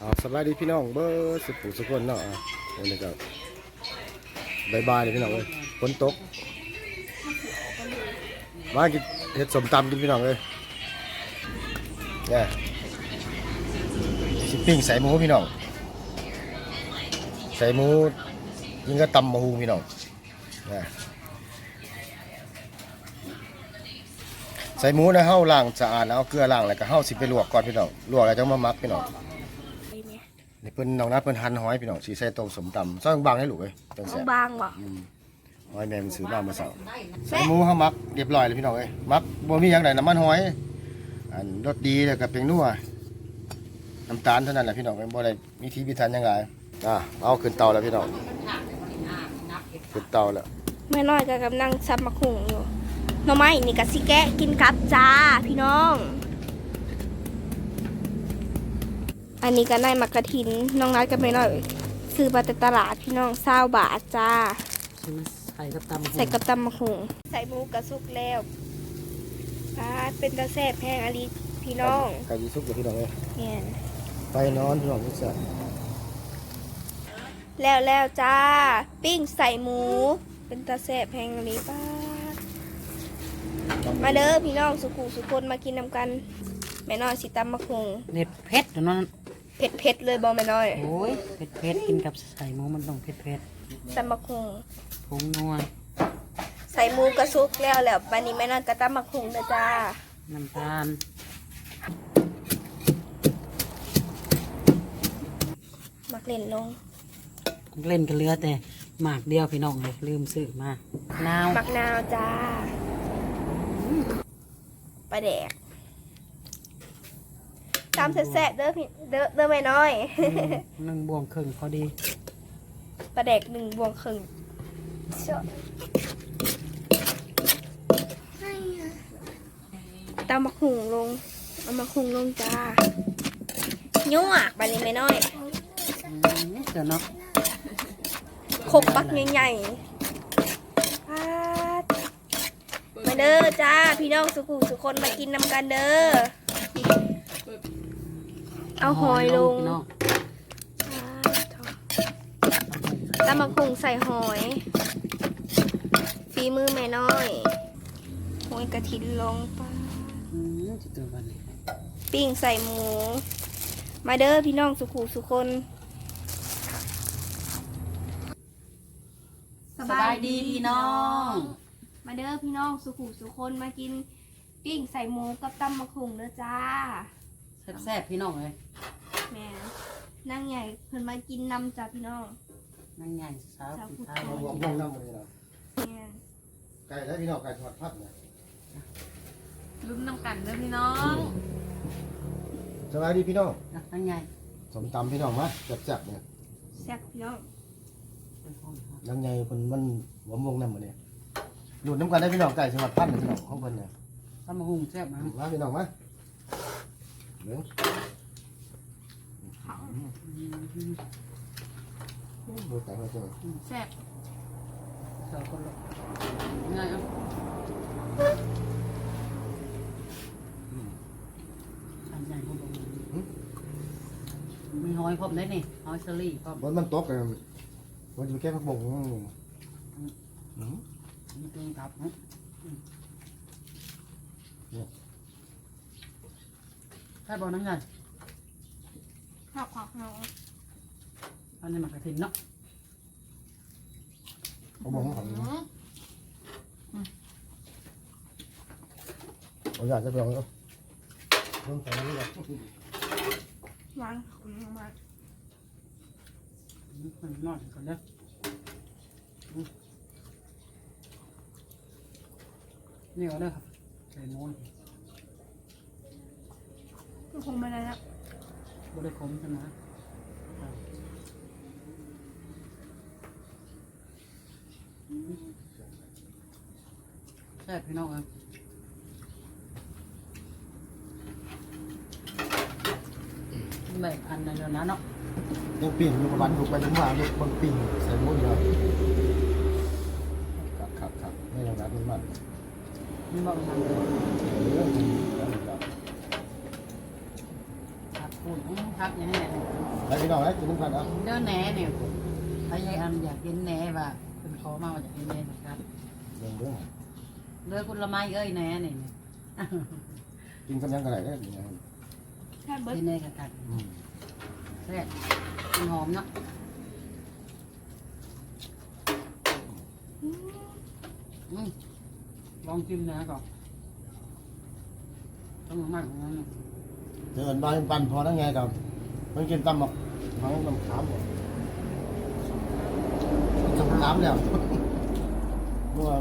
อ่าสบายดีพี่น้องเบอร์สุขุสุขคนเนาะวันนี้ก็บายบายเลยพี่น้องเลยฝนตก มากินเห็ดสมตำกินพี่น้องเลยเนี่ยสิปิ้งใส่หมูพี่น้อง ใส่หมูยิงก็ตำมะฮูพี่น้องเนี่ยใส่หมูนะเฮาล้างสะอาดแล้วเอาเกลือล้างแล้วก็เฮาสิไปลวกก่อนพี่น้องลวกแล้วจังมามักพี่น้อง นี่เพิ่นน้องนัดเพิ่นหั่นหอยพี่น้องสีใส่ต้มสมตำซอยบางๆให้ลูกเอ้ยจังต้อแซ่งบบางบ่หอยแม่มันซื้อมาเมื่อเช้าใส่หมูเฮามักเรียบร้อยเลยพี่น้องเอ้ยมักบ่มีหยังใดน้ำมันหอย อันรสดีแล้วก็เปียงนัวน้ำตาลเท่านั้นแหละพี่น้องเอ้ยบ่ได้มีทีพิถันหยังไงอะเอาขึ้นเตาแล้วพี่น้องขึ้นเตาแล้วแม่น้อยก็กำลังซับมะขุงอยู่หน่อไม้นี่ก็สิแกะกินกับจ้าพี่น้อง อันนี้ก็นายมักกะทินน้องนัดกับแม่น้อยซื้อมาแต่ตลาดพี่น้องเศร้าบาทจ้าใช่ไหมใส่กับตำใส่กับตำมะขุงใส่หมูกระสุกแล้วปาดเป็นตะแซ่บแห้งอลิพี่น้องไก่ยีสุกเลยพี่น้องเอ้ยเนี่ยไปนอนพี่น้องจังแซ่บแล้วแล้วจ้า ปิ้งใส่หมู เป็นตะแซ่บแห้งอลิป้าดมาเด้อพี่น้องสุขุสุคนมากินนำกันแม่น้อยสิตำมะคุงเน็ดเผ็ดเดี๋ยวนั้น เผ็ดเผ็ดๆเลยบอแม่น้อยโอ้ยเผ็ดเผ็ดกินกับใส่หมูมันต้องเผ็ดเผ็ดตำมะคุงผงนัวใส่หมูกระซุกแล้วแล้ววันนี้แม่น้อยก็ตำมะคุงเด้อจ้าน้ำตาลมักเล่นลงเล่นกันเรือแต่หมากเดียวพี่น้องเลยลืมซื้อมานาวมักนาวจ้าปลาแดก ตำแซ่บๆเด้อพี่เด้อเด้อแม่น้อยอืมหนึ่งบวงครึ่งพอดีปลาแดกหนึ่งบวงครึ่งชอบตำมะคุงลงเอามะคุงลงจ้ายั่วไปเลยแม่น้อยอืมเดี๋ยวเนาะคกปักใหญ่ๆปาดมาเด้อจ้าพี่น้องสุขุสุคนมากินนำกันเด้อ เอาหอยลง พี่น้องตำบักหุงใส่หอย ฝีมือแม่น้อยหอยกระถินลงไปอืมจิตตัววันนี้ปิ้งใส่หมู มาเด้อพี่น้องสุขุสุคนสบายดีพี่น้อง มาเด้อพี่น้องสุขุสุคนมากิน ปิ้งใส่หมูกับตำบักหุงเด้อจ้า แซ่บๆพี่น้องเลยแม่นั่งใหญ่เพิ่นมากินนำจ้าพี่น้อง นั่งใหญ่สาวผู้ชายเอามาบวกกินน้ำๆเลยนะแม่ไก่แล้วพี่น้องไก่ทอดพัดเนี่ยลุ้นน้ำกันเด้อพี่น้องสบายดีพี่น้องนะนั่งใหญ่สมตำพี่น้องมาจับๆเนี่ยแซ่บพี่น้องยังไงเพิ่นมันหัวมงนำมื้อนี้หลุดน้ำกันได้พี่น้องไก่จังหวัดพันธุ์พี่น้องของเพิ่นเนี่ยตำมะฮุ่งแซ่บมามาพี่น้องมา เดี๋ยวดูแต่ว่าเจ้าแซ่บสาวคนละง่ายเอะอันใหญ่ของผมมีหอยพร้อมได้นี่หอยเชอรี่พร้อมบนมันตกกันมันจะไปแก้ผักบงอืมมีตัวกับนะ ถ้าบอกนั่งไงผักผักเนาะอันนี้มันกระถิ่นเนาะผักบงของเอาอยากจะไปลองเนาะลองใส่นี่แหละวางอืมมามันนอนก่อนเด้อนี่ก็เด้อครับใส่โม้นก็คงไม่ได้แล้วบ่ได้คมใช่ไหมแซ่บพี่น้องครับแบบอันนั้นเดี๋ยวนั้นเนาะยังปิ่งอยู่กับวันถูกไปถึงมาลูกบางปิ่งใส่หมูเดียวครับครับครับไม่ต้องรับมันมันนี่บอกทางเดิน เออ ตัด พูดพักอย่างนี้ไปพี่น้องให้กินน้ำกันเอะเด้อแหน่เนี่ยใครอยากอันอยากกินแหน่ว่าเป็นขอมาว่าอยากกินแหน่นะครับเรื่องเรื่องเลือคุณละไม้เอ้ยแหน่นี่กินกันยังกันไหนได้อเนี่ยแค่เบิร์ดกินแหน่กับกันอืมแซ่บมันหอมเนาะอืมลองชิมนะก่อนต้องมากของนั้น เจอกันบ้านปันพอได้ไงกับมันกินตำหมกทั้งน้ำขามหมดสงน้ำแล้วเมื่อ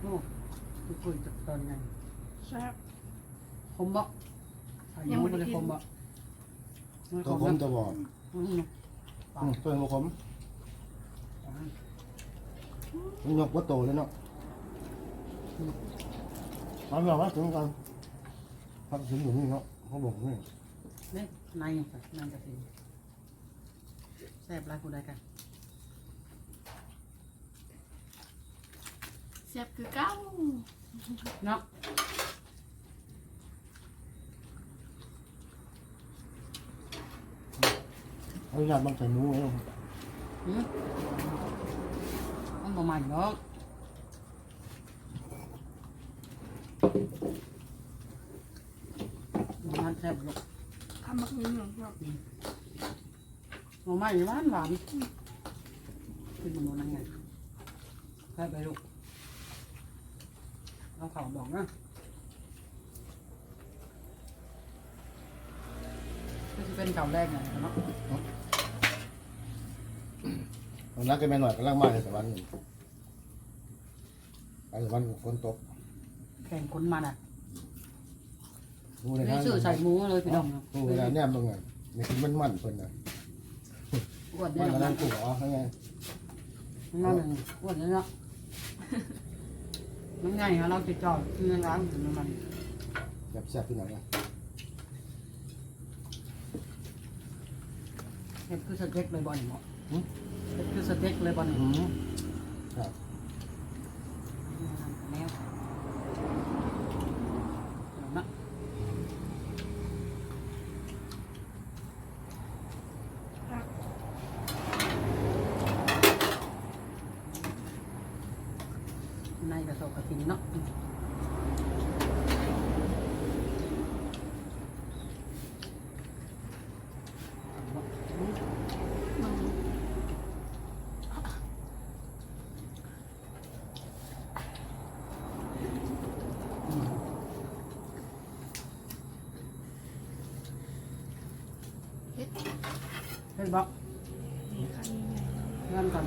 โอ้คุยจากตอนไงแซ่บคมบ่ยังไม่ได้คมบ่ตัวผมตัวบอกอืมอืมตัวของผมมันยกวัตโตเลยเนาะ เอาแบบว่าถึงกันพักถึงอยู่นี่เนาะเขาบอกนี่นี่ในในกระถิ่นแซ่บไรกูได้กันเสียบคือเก้าเนาะเอาอยากบางใส่หมูไว้อืมมันบ่ใหม่เนาะ มันแซ่บลูกทำมักนี้หนึ่งครับบ่ใหม่หวานหวานขึ้นมันนั่นไงแซ่ไปลูกเอาข่าวบอกนะนี่จะเป็นข่าวแรกไงเนาะนักกันไปหน่อยก็ล่างมาเลยแต่วันนี้ไปแต่วันฝนตก ข่งคนมันอะหมูในนี่ทางซื้อใส่หมูเลยพี่น้องหมูในทางเนี่ยมึงไงไม่กินมันมันเพิ่นนะอ้วนมัเนี่ยนนะมานั่งกูอ๋อเขาไงนั่นหนึ่งอ้วนเนี่ยเนาะมันไงฮะเราจะจอดที่ร้านถึงมันแบบแซ่บที่ไหนวะเห็ดคือสเต็กเลยบอลหมอเห็ดคือสเต็กเลยบอลอืมครับ แล้วนะ ครับ ในกระสอบกระถิ่นเนาะเห็นบอกเงินกัน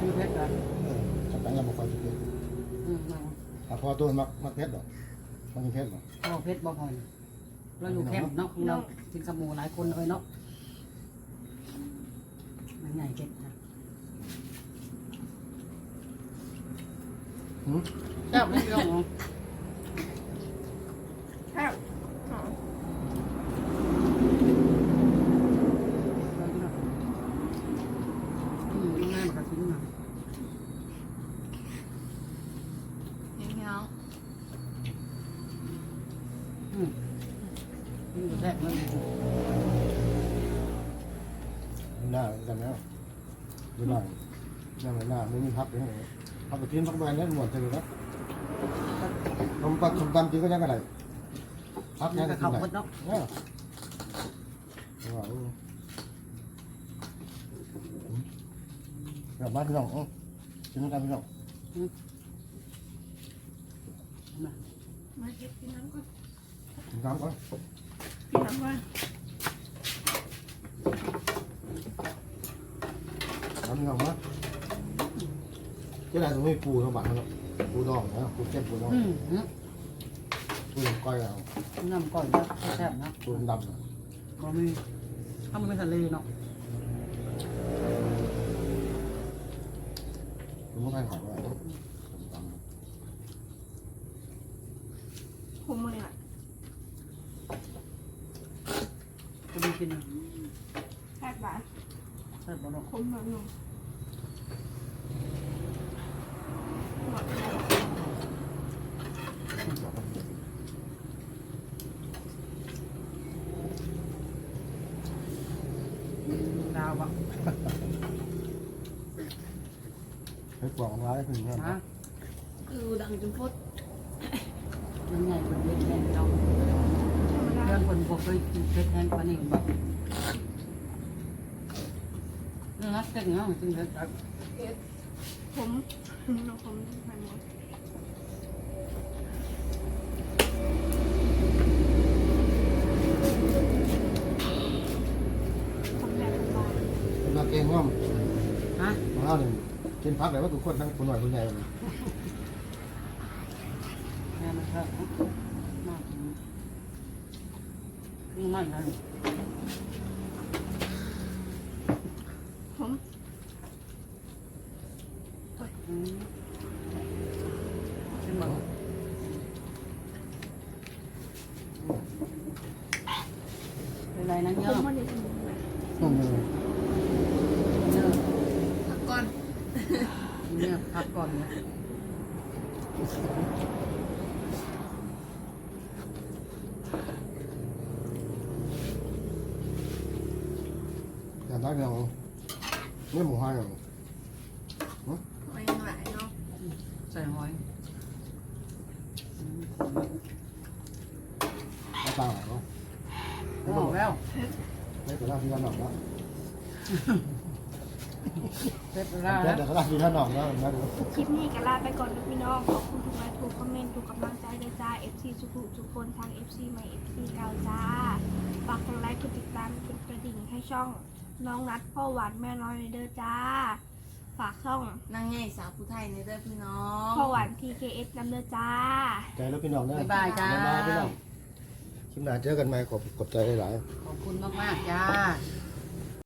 มีเพชรกันเออจับแป้ง มมาอะพอตัวมักมักเพชรหรอมันกินเพชรหรอพ่อเพชรบ่พอยเราอยู่แคมป์เนาะของเรากินกับหมูหลายคนเลยเนาะมันใหญ่เพชรนะหืมเจ้าไม่ยอมแซ่บหอม อืมง่ายมากระทิ้งมา เห็นไหมเนาะอืมนี่แรกเลยหน้ากันแล้วดูหน่อยหน้าหน้าไม่มีพักเลยพักกระเทียมพักแบนได้หมดเลยนะต้มปัดต้มตำกินก็ยังไงพักนี่ยังก็กิเข้านไหนหมดเนาะเนี่ยว้าวกลับบ้านพี่น้องกินกันพี่น้องมาเก็บกินน้ำก่อนกินน้ำก่อนกินน้ำก่อนน้ำพี่น้องมาเจ้าไหนตรงนี้ปูทั้งบ้านเนาะปูดอง นะปูเก็บปูดองอืมอืมปูก้อยเอาน้ำก่อนนะแซ่บนะปูดำบ่มีถ้ามันเป็นทะเลเนาะปูไม่ 8บาทใช่บ่เนาะคุ้มแล้วเนาะดาวบ่เฮ็ดบ่ของร้ายขึ้นแล้วนะ คือดังจนพดมันใหญ่กว่าเด็กแทนเราเรื่องคนบ่เคยเด็กแทนปานนี้บ่ นักเต้นเนาะกินเผ็ดจัดผมน้องผมใส่หมดผมแบบบางเป็นนักเองว่าฮะของเราเนี่ยกินพักเลยว่าทุกคนทั้งคนหน่อยคนใหญ่เลยแม่มันเถอะมานี่มันนะ ๆผม อืมเป็นบ่ เป็นไรนะผเนาะมมันเด็กอืมเนาะพักก่ ต่ได้เรื่องเนี่ยหมูห้อยเหรอไม่หลายเนาะใส่หอยไม่ตาเหรอบอกแล้วไม่แต่ละที่ท่านหนอกแล้วเสร็จแล้วแต่นะแต่ละที่ท่านหนอกแล้วนะดูคลิปนี้ก็ลาไปก่อนนะพี่น้อง ขอบคุณทุกไลค์ทุกคอมเมนต์ทุกกำลังใจด้วยจ้า FC ทุกคนทุกคนทาง FC ใหม่ FC เก่าจ้า ฝากกดไลค์กดติดตามกดกระดิ่งให้ช่องน้องนัดพ่อหวานแม่น้อยเด้อจ้า ฝากช่องนางใหญ่สาวผู้ไทยในเด้อพี่น้อง พ่อหวาน TKS นำเด้อจ้า ใจแล้วพี่น้องนะบ๊ายบายจ้า บ๊ายบายพี่น้อง คลิปหน้าเจอกันใหม่ขอบขอบใจหลายขอบคุณมาก ๆ จ้า